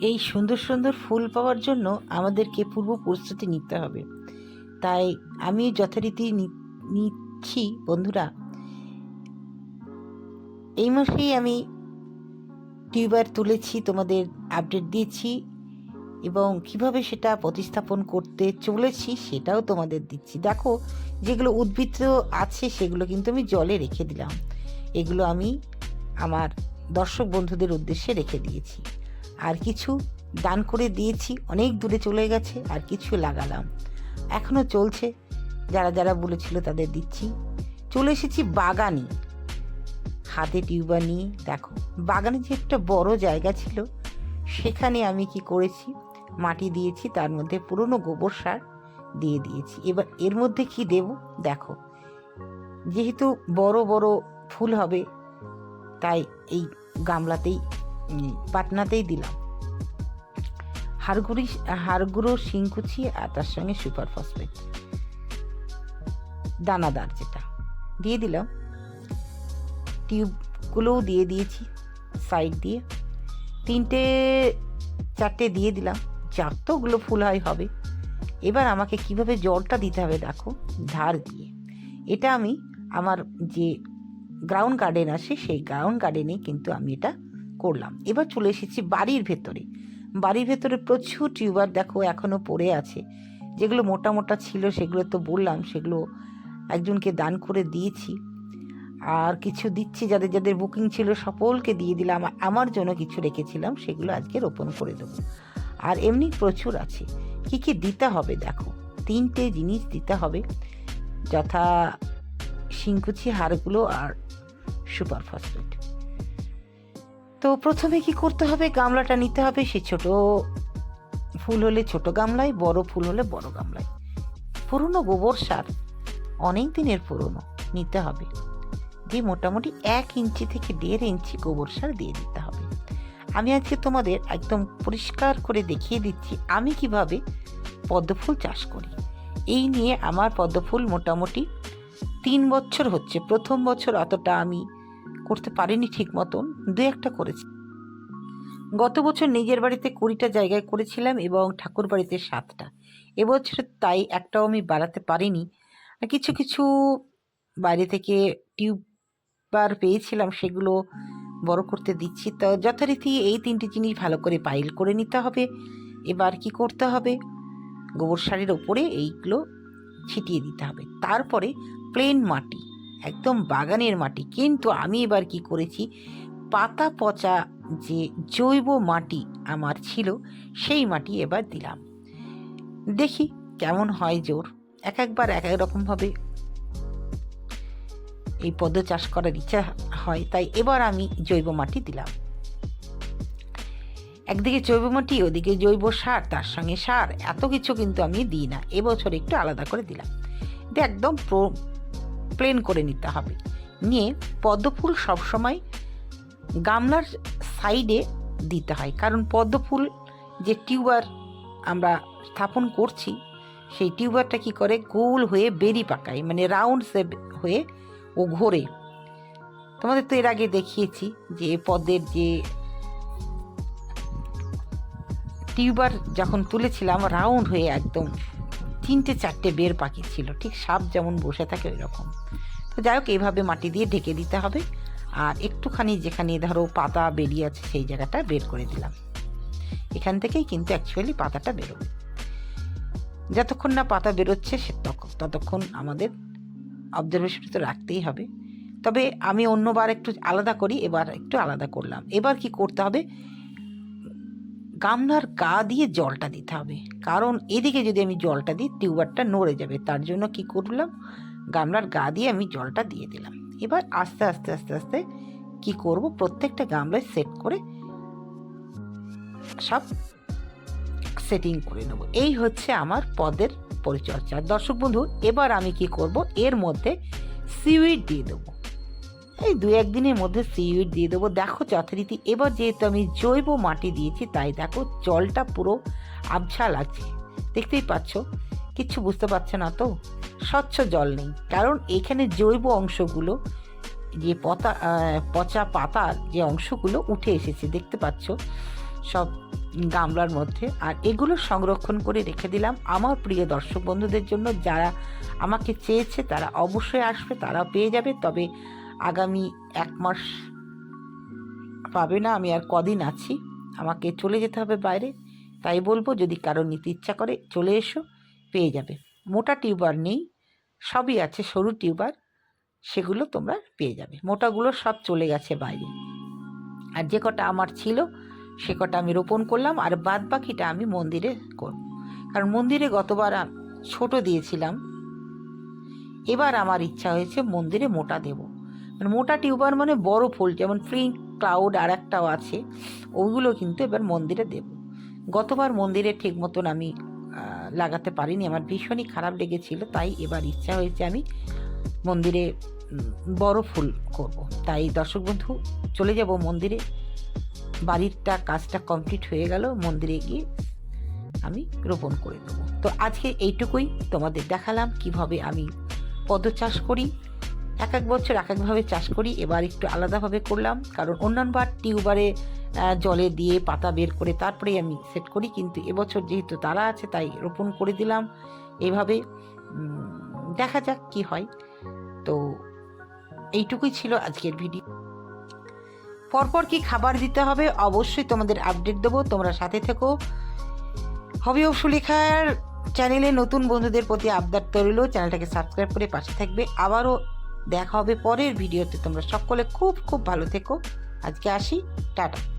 এই সুন্দর সুন্দর ফুল পাওয়ার জন্য আমাদেরকে পূর্ব প্রস্তুতি নিতে হবে। তাই আমি যথারীতি নিচ্ছি, বন্ধুরা। এই মাসেই আমি টিউবার তুলেছি, তোমাদের আপডেট দিয়েছি এবং কীভাবে সেটা প্রতিস্থাপন করতে চলেছি সেটাও তোমাদের দিচ্ছি। দেখো, যেগুলো উদ্ভিদ আছে সেগুলো কিন্তু আমি জলে রেখে দিলাম। এগুলো আমি আমার দর্শক বন্ধুদের উদ্দেশ্যে রেখে দিয়েছি। আর কিছু দান করে দিয়েছি, অনেক দূরে চলে গেছে, আর কিছু লাগালাম। এখনও চলছে, যারা যারা বলেছিল তাদের দিচ্ছি। চলে এসেছি বাগানে। হাতে টিউবা নিয়ে, দেখো, বাগানে যে একটা বড় জায়গা ছিল, সেখানে আমি কি করেছি? মাটি দিয়েছি, তার মধ্যে পুরনো গোবর সার দিয়ে দিয়েছি। এবার এর মধ্যে কি দেব? দেখো, যেহেতু বড় বড় ফুল হবে, তাই এই গামলাতেই পাটনাতেই দিলাম। হাড়গুড়ি, হাড়গুঁড়ো, শিংকুচি আর তার সঙ্গে সুপার ফসফেট। দানাদার যেটা। দিয়ে দিলাম। টিউবগুলোও দিয়ে দিয়েছি, সাইড দিয়ে। তিনটে, চারটে দিয়ে দিলাম। যতগুলো ফুল হয় হবে। এবার আমাকে কীভাবে জলটা দিতে হবে দেখো, ধার দিয়ে। এটা আমি আমার যে গ্রাউন্ড গার্ডেন আছে, সেই গ্রাউন্ড গার্ডেনে কিন্তু আমি এটা করলাম। এবার চলে এসেছি বাড়ির ভেতরে। বাড়ির ভেতরে প্রচুর টিউবার দেখো এখনও পড়ে আছে। যেগুলো মোটা মোটা ছিল সেগুলো তো বললাম, সেগুলো একজনকে দান করে দিয়েছি। আর কিছু দিচ্ছি যাদের যাদের বুকিং ছিল সকলকে দিয়ে দিলাম। আমার জন্য কিছু রেখেছিলাম, সেগুলো আজকে রোপণ করে দেবো। আর এমনি প্রচুর আছে। কি কি দিতে হবে দেখো। তিনটে জিনিস দিতে হবে। যথা শিংকুচি হাড়গুলো আর সুপার ফসফেট। তো প্রথমে কি করতে হবে? গামলাটা নিতে হবে সে ছোট ফুল হলে ছোট গামলায়, বড় ফুল হলে বড় গামলায়। পুরনো গোবর সার অনেক দিনের পুরনো নিতে হবে। দিয়ে মোটামুটি এক ইঞ্চি থেকে দেড় ইঞ্চি গোবর সার দিয়ে দিতে হবে। আমি আজকে তোমাদের একদম পরিষ্কার করে দেখিয়ে দিচ্ছি আমি কীভাবে পদ্মফুল চাষ করি। এই নিয়ে আমার পদ্মফুল মোটামুটি তিন বছর হচ্ছে। প্রথম বছর অতটা আমি করতে পারিনি ঠিক মতন। দু একটা করেছি। গত বছর নিজের বাড়িতে কুড়িটা জায়গায় করেছিলাম এবং ঠাকুর বাড়িতে সাতটা। এবছর তাই একটাও আমি বাড়াতে পারিনি। কিছু কিছু বাইরে থেকে টিউবার পেয়েছিলাম, সেগুলো বড় করতে দিচ্ছি। তো যথারীতি এই তিনটি জিনিস ভালো করে পাইল করে নিতে হবে। এবার কি করতে হবে? গোবর সারের ওপরে এইগুলো ছিটিয়ে দিতে হবে। তারপরে প্লেন মাটি। একদম বাগানের মাটি। কিন্তু আমি এবার কি করেছি? পাতা পচা যে জৈব মাটি আমার ছিল, সেই মাটি এবার দিলাম। দেখি কেমন হয় জোর। এক একবার এক এক রকমভাবে এই পদ্ম চাষ করার ইচ্ছা হয়, তাই এবার আমি জৈব মাটি দিলাম। একদিকে জৈব মাটি, ওদিকে জৈব সার, তার সঙ্গে সার। এত কিছু কিন্তু আমি দিই না, এবছর একটু আলাদা করে দিলাম। একদম প্লেন করে নিতে হবে। নিয়ে পদ্মফুল সবসময় গামলার সাইডে দিতে হয়। কারণ পদ্মফুল যে টিউবার আমরা স্থাপন করছি, সেই টিউবারটা কি করে? গোল হয়ে বেরি পাকায় মানে রাউন্ড শেপ হয়ে ও ঘোরে। তোমাদের তো এর আগে দেখিয়েছি যে পদ্মের যে টিউবার যখন তুলেছিলাম রাউন্ড হয়ে একদম তিনটে চারটে বের পাখি ছিল, ঠিক সাপ যেমন বসে থাকে ওই রকম তো যাই হোক, এইভাবে মাটি দিয়ে ঢেকে দিতে হবে, আর একটুখানি যেখানে ধরো পাতা বেরিয়ে আছে সেই জায়গাটা বের করে দিলাম। এখান থেকেই কিন্তু অ্যাকচুয়ালি পাতাটা বেরোবে। যতক্ষণ না পাতা বেরোচ্ছে সে তখন ততক্ষণ আমাদের অবজারভেশনে তো রাখতেই হবে। তবে আমি অন্যবার একটু আলাদা করি, এবার একটু আলাদা করলাম। এবার কি করতে হবে? গামলার গা দিয়ে জলটা দিতে হবে। কারণ এদিকে যদি আমি জলটা দিই, টিউবারটা নড়ে যাবে। তার জন্য কি করলাম? গামলার গা দিয়ে আমি জলটা দিয়ে দিলাম। এবার আস্তে আস্তে আস্তে আস্তে কি করব? প্রত্যেকটা গামলায় সেট করে সব সেটিং করে নেব। এই হচ্ছে আমার পদের পরিচর্যা। দর্শক বন্ধু, এবার আমি কি করব? এর মধ্যে সিউইড দিয়ে দেবো। এই দু একদিনের মধ্যে সিউইড দিয়ে দেবো। দেখো যথারীতি, এবার যেহেতু আমি জৈব মাটি দিয়েছি, তাই দেখো জলটা পুরো আবছা লাগছে। দেখতেই পাচ্ছ? কিচ্ছু বুঝতে পারছে না তো? স্বচ্ছ জল নেই। কারণ এখানে জৈব অংশগুলো, যে পতা পচা পাতার যে অংশগুলো উঠে এসেছে, দেখতে পাচ্ছ? সব গামলার মধ্যে। আর এগুলো সংরক্ষণ করে রেখে দিলাম আমার প্রিয় দর্শক বন্ধুদের জন্য। যারা আমাকে চেয়েছে, তারা অবশ্যই আসবে তারা পেয়ে যাবে। তবে আগামী এক মাস পাবে না, আমি আর কদিন আছি। আমাকে চলে যেতে হবে বাইরে। তাই বলব, যদি কারও নিতে ইচ্ছা করে, চলে এসো, পেয়ে যাবে। মোটা টিউবার নেই, সবই আছে, সরু টিউবার, সেগুলো তোমরা পেয়ে যাবে। মোটাগুলো সব চলে গেছে বাইরে। আর যে কটা আমার ছিল, সে কটা আমি রোপণ করলাম, আর বাদ বাকিটা আমি মন্দিরে করব কারণ মন্দিরে গতবার ছোট দিয়েছিলাম। এবার আমার ইচ্ছা হয়েছে মন্দিরে মোটা দেব। মানে মোটা টিউবার মানে বড় ফুল, যেমন ফ্রি ক্লাউড আর একটাও আছে ওইগুলো কিন্তু এবার মন্দিরে দেব। গতবার মন্দিরে ঠিক মতন আমি লাগাতে পারিনি, আমার ভীষণই খারাপ লেগেছিল, তাই এবার ইচ্ছা হয়েছে আমি মন্দিরে বড় ফুল করব। তাই দর্শক বন্ধু, চলে যাব মন্দিরে। বাড়িরটা কাজটা কমপ্লিট হয়ে গেল, মন্দিরে গিয়ে আমি রোপণ করে দেবো। তো আজকে এইটুকুই তোমাদের দেখালাম, কীভাবে আমি পদ্ম চাষ করি। এক এক বছর এক একভাবে চাষ করি। এবার একটু আলাদাভাবে করলাম। কারণ অন্যান্যবার টিউবারে জলে দিয়ে পাতা বের করে তারপরে আমি সেট করি। কিন্তু এবছর যেহেতু তারা আছে, তাই রোপণ করে দিলাম এভাবে। দেখা যাক কি হয়। তো এইটুকুই ছিল আজকের ভিডিও। পরপর কি খাবার দিতে হবে অবশ্যই তোমাদের আপডেট দেবো। তোমরা সাথে থেকো। হবি ও সুলেখার চ্যানেলে নতুন বন্ধুদের প্রতি আবদার তরিল চ্যানেলটাকে সাবস্ক্রাইব করে পাশে থাকবে। আবারও দেখা হবে পরের ভিডিওতে। তোমরা সকলে খুব খুব ভালো থেকো। আজকে আসি। টাটা।